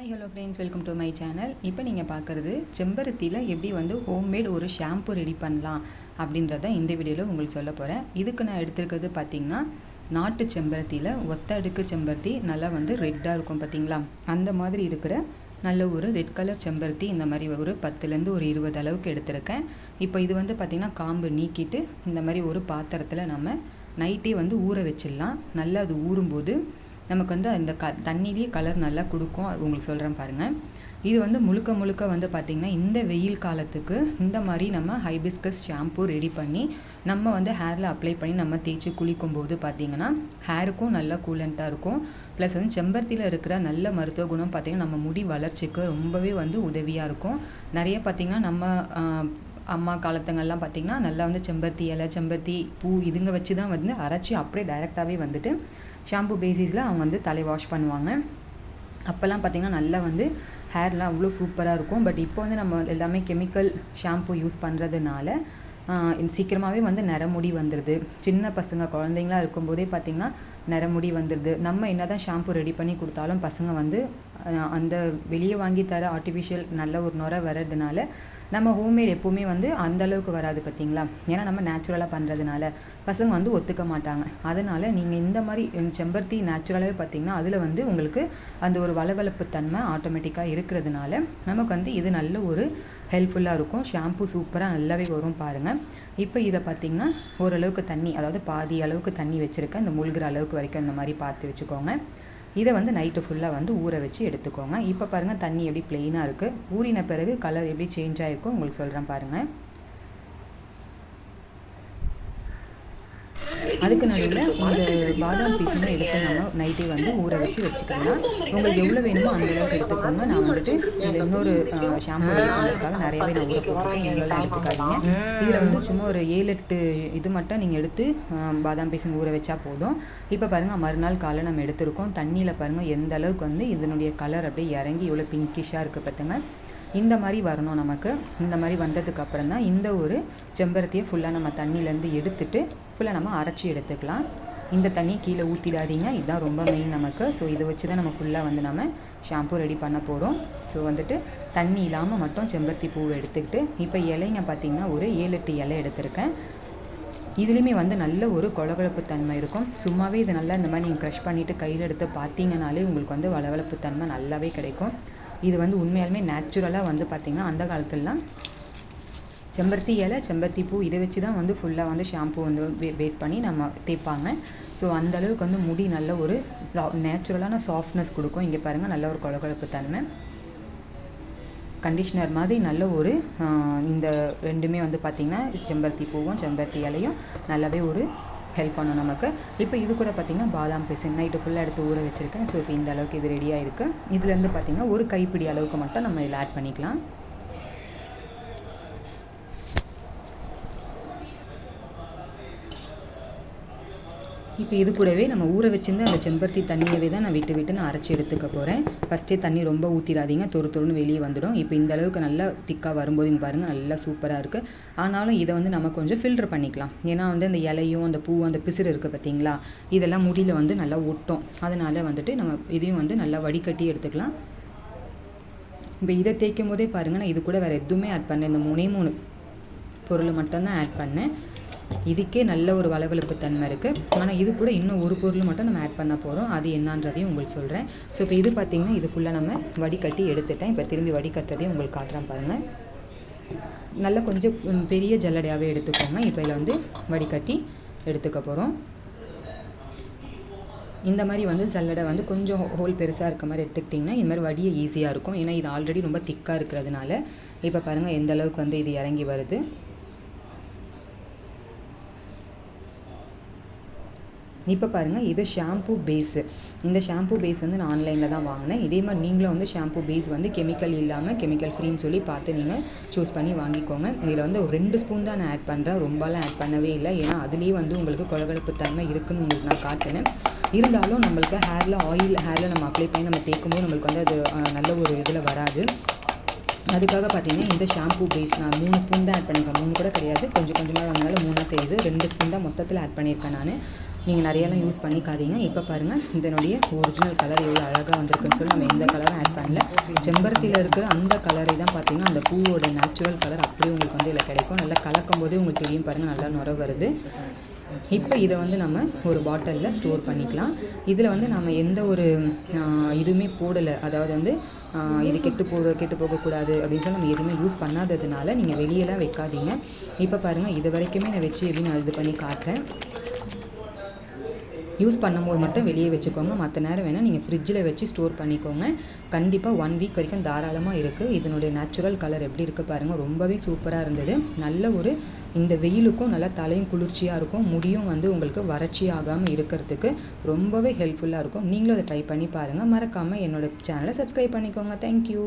Hi hello friends welcome to my channel இப்போ நீங்கள் பார்க்குறது செம்பருத்தியில் எப்படி வந்து ஹோம்மேட் ஒரு ஷாம்பு ரெடி பண்ணலாம் அப்படின்றத இந்த வீடியோவில் உங்களுக்கு சொல்ல போகிறேன் இதுக்கு நான் எடுத்துருக்கிறது பார்த்தீங்கன்னா நாட்டு செம்பருத்தியில் ஒத்த அடுக்கு செம்பருத்தி நல்லா வந்து ரெட்டாக இருக்கும் பார்த்தீங்களா அந்த மாதிரி இருக்கிற நல்ல ஒரு ரெட் கலர் செம்பருத்தி இந்த மாதிரி ஒரு பத்துலேருந்து ஒரு இருபது அளவுக்கு எடுத்திருக்கேன். இப்போ இது வந்து பார்த்திங்கன்னா காம்பு நீக்கிட்டு இந்த மாதிரி ஒரு பாத்திரத்தில் நம்ம நைட்டே வந்து ஊற வச்சிடலாம். நல்லா அது ஊறும்போது நமக்கு வந்து அந்த க தண்ணிலேயே கலர் நல்லா கொடுக்கும். அது உங்களுக்கு சொல்கிறேன் பாருங்கள் இது வந்து முழுக்க முழுக்க வந்து பார்த்திங்கன்னா இந்த வெயில் காலத்துக்கு இந்த மாதிரி நம்ம ஹைபிஸ்கஸ் ஷாம்பு ரெடி பண்ணி நம்ம வந்து ஹேரில் அப்ளை பண்ணி நம்ம தேய்ச்சி குளிக்கும் போது பார்த்திங்கன்னா ஹேருக்கும் நல்லா கூலண்ட்டாக இருக்கும். ப்ளஸ் வந்து செம்பருத்தியில் இருக்கிற நல்ல மருத்துவ குணம் பார்த்திங்கன்னா நம்ம முடி வளர்ச்சிக்கு ரொம்பவே வந்து உதவியாக இருக்கும். நிறைய பார்த்திங்கன்னா நம்ம அம்மா காலத்துங்கள்லாம் பார்த்திங்கன்னா நல்லா வந்து செம்பருத்தி இலை செம்பருத்தி பூ இதுங்க வச்சு தான் வந்து அரைச்சி அப்படியே டைரெக்டாகவே வந்துட்டு ஷாம்பு பேசிஸில் அவங்க வந்து தலை வாஷ் பண்ணுவாங்க. அப்போல்லாம் பார்த்திங்கன்னா நல்லா வந்து ஹேர்லாம் அவ்வளோ சூப்பராக இருக்கும். பட் இப்போ வந்து நம்ம எல்லாமே கெமிக்கல் ஷாம்பு யூஸ் பண்ணுறதுனால சீக்கிரமாகவே வந்து நரமுடி வந்துடுது சின்ன பசங்க குழந்தைங்களாம் இருக்கும்போதே பார்த்திங்கன்னா நரமுடி வந்துடுது நம்ம என்ன தான் ஷாம்பு ரெடி பண்ணி கொடுத்தாலும் பசங்க வந்து அந்த வெளியே வாங்கி தர ஆர்டிஃபிஷியல் நல்ல ஒரு நுரை வர்றதுனால நம்ம ஹோம்மேட் எப்போவுமே வந்து அந்த அளவுக்கு வராது பார்த்தீங்களா ஏன்னா நம்ம நேச்சுரலாக பண்ணுறதுனால பசங்க வந்து ஒத்துக்க மாட்டாங்க. அதனால் நீங்கள் இந்த மாதிரி செம்பருத்தி நேச்சுரலாகவே பார்த்தீங்கன்னா அதில் வந்து உங்களுக்கு அந்த ஒரு வளவளப்பு தன்மை ஆட்டோமேட்டிக்காக இருக்கிறதுனால நமக்கு வந்து இது நல்ல ஒரு ஹெல்ப்ஃபுல்லாக இருக்கும். ஷாம்பு சூப்பராக நல்லாவே வரும் பாருங்கள் இப்போ இதில் பார்த்தீங்கன்னா ஓரளவுக்கு தண்ணி அதாவது பாதி அளவுக்கு தண்ணி வச்சுருக்கேன் இந்த முழுகிற அளவுக்கு வரைக்கும் இந்த மாதிரி பார்த்து வச்சுக்கோங்க. இதை வந்து நைட்டு ஃபுல்லாக வந்து ஊற வச்சு எடுத்துக்கோங்க. இப்போ பாருங்கள் தண்ணி எப்படி ப்ளெயினாக இருக்குது ஊறின பிறகு கலர் எப்படி சேஞ்ச் ஆகிருக்கும் உங்களுக்கு சொல்கிறேன் பாருங்கள் அதுக்கு நடுவில் இந்த பாதாம் பீஸுமே எடுத்து நம்ம நைட்டே வந்து ஊற வச்சு வச்சுக்கலாம். உங்களுக்கு எவ்வளோ வேணுமோ அந்த அளவுக்கு எடுத்துக்கோங்க. நான் வந்துட்டு இதில் இன்னொரு ஷாம்பு ரெடி பண்ணுறதுக்காக நிறையவே நான் ஊற போட்டிருக்கேன். எவ்வளோலாம் எடுத்துக்காதீங்க. இதில் வந்து சும்மா ஒரு ஏழு எட்டு இது மட்டும் நீங்கள் எடுத்து பாதாம் பீஸுங்க ஊற வச்சா போதும். இப்போ பாருங்கள் மறுநாள் காலை நம்ம எடுத்திருக்கோம். தண்ணியில் பாருங்கள் எந்த அளவுக்கு வந்து இதனுடைய கலர் அப்படியே இறங்கி எவ்வளோ பிங்கிஷாக இருக்குது பார்த்துங்க இந்த மாதிரி வரணும் நமக்கு. இந்த மாதிரி வந்ததுக்கு அப்புறம் தான் இந்த ஒரு செம்பருத்தியை ஃபுல்லாக நம்ம தண்ணியிலேருந்து எடுத்துட்டு ஃபுல்லாக நம்ம அரைச்சி எடுத்துக்கலாம். இந்த தண்ணி கீழே ஊற்றிடாதீங்க இதுதான் ரொம்ப மெயின் நமக்கு. ஸோ இதை வச்சு தான் நம்ம ஃபுல்லாக வந்து நம்ம ஷாம்பு ரெடி பண்ண போகிறோம் ஸோ வந்துட்டு தண்ணி இல்லாமல் மட்டும் செம்பருத்தி பூவை எடுத்துக்கிட்டு இப்போ இலைங்க பார்த்திங்கன்னா ஒரு ஏழு எட்டு இலை எடுத்திருக்கேன். இதுலேயுமே வந்து நல்ல ஒரு கொழகொழப்பு தன்மை இருக்கும். சும்மாவே இது நல்லா இந்த மாதிரி நீங்கள் க்ரஷ் பண்ணிவிட்டு கையில் எடுத்து பார்த்தீங்கனாலே உங்களுக்கு வந்து வளவளப்பு தன்மை நல்லாவே கிடைக்கும். இது வந்து உண்மையாலுமே நேச்சுரலாக வந்து பார்த்திங்கன்னா அந்த காலத்துலலாம் செம்பருத்தி இலை செம்பருத்தி பூ இதை வச்சு தான் வந்து ஃபுல்லாக வந்து ஷாம்பு வந்து பேஸ் பண்ணி நம்ம தேய்ப்பாங்க. ஸோ அந்தளவுக்கு வந்து முடி நல்ல ஒரு சா நேச்சுரலான சாஃப்ட்னஸ் கொடுக்கும். இங்கே பாருங்கள் நல்ல ஒரு கொழகொழப்பு தன்மை. கண்டிஷ்னர் மாதிரி நல்ல ஒரு இந்த ரெண்டுமே வந்து பார்த்திங்கன்னா செம்பருத்தி பூவும் செம்பருத்தி இலையும் நல்லாவே ஒரு ஹெல்ப் பண்ணும் நமக்கு. இப்போ இது கூட பார்த்திங்கன்னா பாதாம் பேசன் நைட்டு ஃபுல்லாக எடுத்து ஊற வச்சுருக்கேன். ஸோ இப்போ இந்த அளவுக்கு இது ரெடியாக இருக்குது இதுலேருந்து பார்த்திங்கன்னா ஒரு கைப்பிடி அளவுக்கு மட்டும் நம்ம இதில் ஆட் பண்ணிக்கலாம். இப்போ இது கூடவே நம்ம ஊற வச்சிருந்த அந்த செம்பருத்தி தண்ணியவே தான் நான் விட்டு விட்டு நான் அரைச்சி எடுத்துக்க போகிறேன் ஃபஸ்ட்டே தண்ணி ரொம்ப ஊற்றிடாதீங்க தொறு தொறுன்னு வெளியே வந்துடும். இப்போ இந்த அளவுக்கு நல்லா திக்காக வரும்போது இங்கே பாருங்கள் நல்லா சூப்பராக இருக்குது ஆனாலும் இதை வந்து நம்ம கொஞ்சம் ஃபில்டர் பண்ணிக்கலாம். ஏன்னா வந்து அந்த இலையும் அந்த பூ அந்த பிசிறு இருக்குது பார்த்தீங்களா? இதெல்லாம் முடியில் வந்து நல்லா ஒட்டும். அதனால் வந்துட்டு நம்ம இதையும் வந்து நல்லா வடிகட்டி எடுத்துக்கலாம். இப்போ இதை தேய்க்கும் போதே பாருங்கள் நான் இது கூட வேறு எதுவுமே ஆட் பண்ணேன் இந்த மூணே மூணு பொருள் மட்டும்தான் ஆட் பண்ணேன். இதுக்கே நல்ல ஒரு வளவளப்பு தன்மை இருக்குது ஆனால் இது கூட இன்னும் ஒரு பொருள் மட்டும் நம்ம ஆட் பண்ண போகிறோம் அது என்னன்றதையும் உங்களுக்கு சொல்கிறேன் ஸோ இப்போ இது பார்த்திங்கன்னா இதுக்குள்ளே நம்ம வடிகட்டி எடுத்துட்டேன். இப்போ திரும்பி வடிகட்டுறதையும் உங்களுக்கு காட்டுறேன் பாருங்கள் நல்லா கொஞ்சம் பெரிய ஜல்லடையாகவே எடுத்துக்கோங்க. இப்போ இதில் வந்து வடிகட்டி எடுத்துக்க போகிறோம் இந்த மாதிரி வந்து சல்லடை வந்து கொஞ்சம் ஹோல் பெருசாக இருக்க மாதிரி எடுத்துக்கிட்டிங்கன்னா இந்த மாதிரி வடிய ஈஸியாக இருக்கும். ஏன்னா இது ஆல்ரெடி ரொம்ப திக்காக இருக்கிறதுனால இப்போ பாருங்கள் எந்த அளவுக்கு வந்து இது இறங்கி வருது. இப்போ பாருங்கள் இது ஷாம்பு பேஸு இந்த ஷாம்பு பேஸ் வந்து நான் ஆன்லைனில் தான் வாங்கினேன். இதே மாதிரி நீங்களும் வந்து ஷாம்பு பேஸ் வந்து கெமிக்கல் இல்லாமல் கெமிக்கல் ஃப்ரீன்னு சொல்லி பார்த்து நீங்கள் சூஸ் பண்ணி வாங்கிக்கோங்க. இதில் வந்து ஒரு ரெண்டு ஸ்பூன் தான் நான் ஆட் பண்ணுறேன் ரொம்பலாம் ஆட் பண்ணவே இல்லை. ஏன்னா அதுலேயே வந்து உங்களுக்கு குழகழப்பு தன்மை இருக்குன்னு உங்களுக்கு நான் காட்டினேன். இருந்தாலும் நம்மளுக்கு ஹேரில் ஆயில் ஹேரில் நம்ம அப்ளை பண்ணி நம்ம தேய்க்கும்போது நம்மளுக்கு வந்து அது நல்ல ஒரு இதில் வராது. அதுக்காக பார்த்தீங்கன்னா இந்த ஷாம்பு பேஸ் நான் மூணு ஸ்பூன் தான் ஆட் பண்ணியிருக்கேன். மூணு கூட கிடையாது. கொஞ்சம் கொஞ்சமாக வந்தனால மூணாக தெரியுது ரெண்டு ஸ்பூன் தான் மொத்தத்தில் ஆட் பண்ணியிருக்கேன் நான். நீங்கள் நிறையெல்லாம் யூஸ் பண்ணிக்காதீங்க. இப்போ பாருங்கள் இதனுடைய ஒரிஜினல் கலர் எவ்வளோ அழகாக வந்திருக்குன்னு சொல்லி நம்ம எந்த கலரும் ஆட் பண்ணல. செம்பருத்தியில் இருக்கிற அந்த கலரை தான் பார்த்தீங்கன்னா அந்த பூவோட நேச்சுரல் கலர் அப்படியே உங்களுக்கு வந்து இதில் கிடைக்கும். நல்லா கலக்கும் போதே உங்களுக்கு தெரியும் பாருங்கள் நல்லா நுர வருது. இப்போ இதை வந்து நம்ம ஒரு பாட்டிலில் ஸ்டோர் பண்ணிக்கலாம். இதில் வந்து நம்ம எந்த ஒரு இதுவுமே போடலை. அதாவது வந்து இது கெட்டு போக கெட்டு போகக்கூடாது அப்படின்னு சொல்லி நம்ம எதுவுமே யூஸ் பண்ணாததுனால நீங்கள் வெளியெல்லாம் வைக்காதீங்க. இப்போ பாருங்கள் இது வரைக்குமே நான் வச்சு எப்படி நான் இது பண்ணி காட்டுறேன். யூஸ் பண்ணும்போது மட்டும் வெளியே வச்சுக்கோங்க. மற்ற நேரம் வேணால் நீங்கள் ஃப்ரிட்ஜில் வச்சு ஸ்டோர் பண்ணிக்கோங்க. கண்டிப்பாக ஒன் வீக் வரைக்கும் தாராளமாக இருக்குது இதனுடைய நேச்சுரல் கலர் எப்படி இருக்குது பாருங்கள் ரொம்பவே சூப்பராக இருந்தது. நல்ல ஒரு இந்த வெயிலுக்கும் நல்லா தலையும் குளிர்ச்சியாக இருக்கும். முடியும் வந்து உங்களுக்கு வறட்சி ஆகாமல் இருக்கிறதுக்கு ரொம்பவே ஹெல்ப்ஃபுல்லாக இருக்கும். நீங்களும் அதை ட்ரை பண்ணி பாருங்கள் மறக்காமல் என்னோட சேனலை சப்ஸ்கிரைப் பண்ணிக்கோங்க. தேங்க்யூ